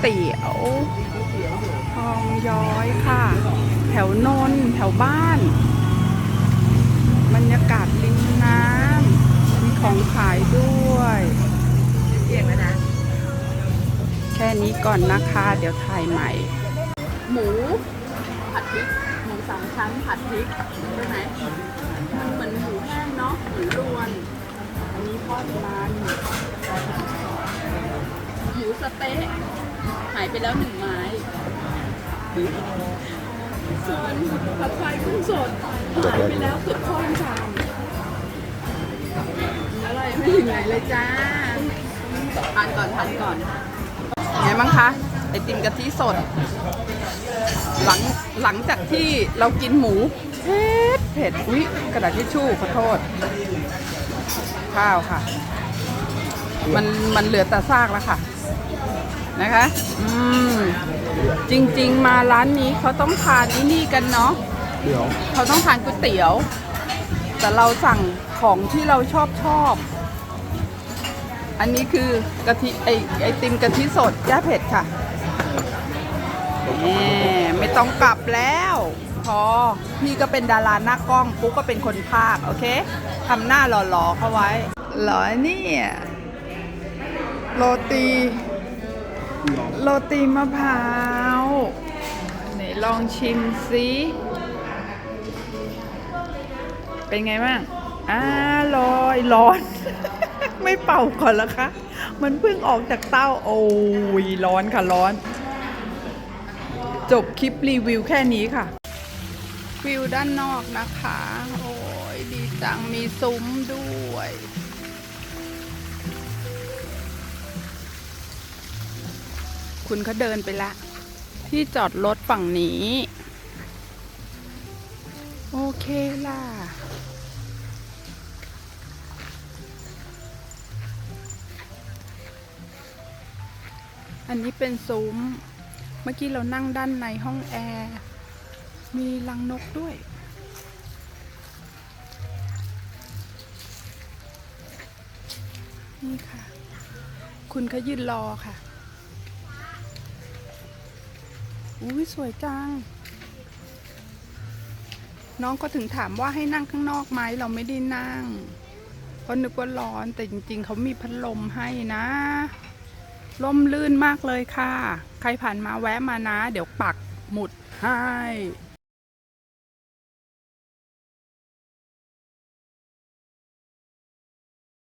เตี๋ยวทองย้อยค่ะ แถวนนแถวบ้าน บรรยากาศริมน้ำมีของขายด้วยเียงแล้วนะ แค่นี้ก่อนนะคะ เดี๋ยวถ่ายใหม่ หมูผัดพริกหมูสามชั้นผัดพริกใช่ไหมมันเหมือนหมูแห้งเนาะเหมือนรวน อันนี้ทอดมันหมูสเต๊ะ หายไปแล้วหนึ่งไม้ส่วนผัดไฟกุ้งสดหายไปแล้วเกือบครึ่งชามอร่อยไม่ถึงไหนเลยจ้าทานก่อนทานก่อนไงบ้างคะไอติมกะทิสด หลังหลังจากที่เรากินหมูเผ็ดเผ็ดอุ้ยกระดาษทิชชู่ขอโทษ ข้าวค่ะ มันมันเหลือแต่ซากแล้วค่ะ นะคะ อืม จริงๆ มาร้านนี้เขาต้องทานนี่นี่กันเนาะเดี๋ยวเขาต้องทานก๋วยเตี๋ยว แต่เราสั่งของที่เราชอบชอบ อันนี้คือกะทิไอไอติมกะทิสดแก้เผ็ดค่ะแหมไม่ต้องกลับแล้ว พอ พี่ก็เป็นดาราหน้ากล้องปุ๊กก็เป็นคนภาค โอเคทำหน้าหล่อๆเข้าไว้หรอเนี่ยโรตี โรตีมะพร้าวไหนลองชิมสิเป็นไงบ้างอ่าลอยร้อน ไม่เป่าก่อนล้วคะ มันเพิ่งออกจากเต้า โอ้ยร้อนค่ะร้อน จบคลิปรีวิวแค่นี้ค่ะ วิวด้านนอกนะคะ โอ้ยดีจังมีซุ้มด้วย คุณเขาเดินไปละ ที่จอดรถฝั่งนี้ โอเคล่ะ อันนี้เป็นซุ้ม เมื่อกี้เรานั่งด้านในห้องแอร์ มีรังนกด้วยนี่ค่ะ คุณเขายืนรอค่ะ อุ้ยสวยจัง น้องก็ถึงถามว่าให้นั่งข้างนอกไหมเราไม่ได้นั่งเพราะนึกว่าร้อนแต่จริง ๆ เขามีพัดลมให้นะลมลื่นมากเลยค่ะ ใครผ่านมาแวะมานะ เดี๋ยวปักหมุดให้